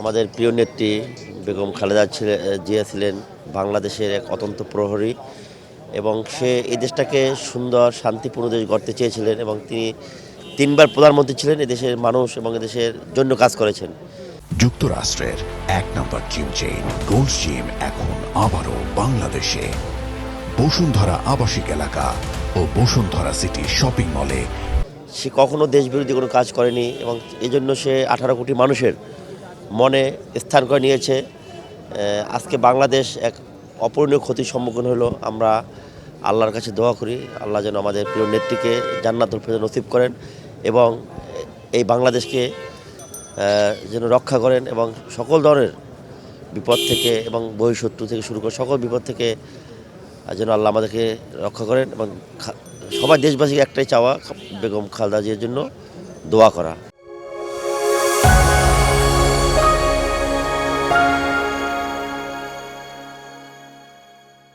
আমাদের প্রিয় নেত্রী বেগম খালেদা ছিলেন বাংলাদেশের এক অত্যন্ত প্রহরী এবং সে এই দেশটাকে সুন্দর, শান্তিপূর্ণ দেশ গড়তে চেয়েছিলেন এবং তিনি তিনবার প্রধানমন্ত্রী ছিলেন এদেশের মানুষ এবং এদেশের জন্য কাজ করেছেন। যুক্তরাষ্ট্রের এক নম্বর জিম চেইন, গোল্ড জিম এখন আবারও বাংলাদেশে। বসুন্ধরা আবাসিক এলাকা ও বসুন্ধরা সিটি শপিং মলে সে কখনো দেশবিরোধী কোনো কাজ করেনি এবং এই জন্য সে আঠারো কোটি মানুষের মনে স্থান করে নিয়েছে। আজকে বাংলাদেশ এক অপূরণীয় ক্ষতির সম্মুখীন হলো। আমরা আল্লাহর কাছে দোয়া করি, আল্লাহ যেন আমাদের প্রিয় নেত্রীকে জান্নাতুল ফেরত নসিব করেন এবং এই বাংলাদেশকে যেন রক্ষা করেন এবং সকল ধরনের বিপদ থেকে এবং বহিঃশত্রু থেকে শুরু করে সকল বিপদ থেকে যেন আল্লাহ আমাদেরকে রক্ষা করেন এবং সবাই দেশবাসীকে একটাই চাওয়া বেগম খালদা জিয়ার জন্য দোয়া করা।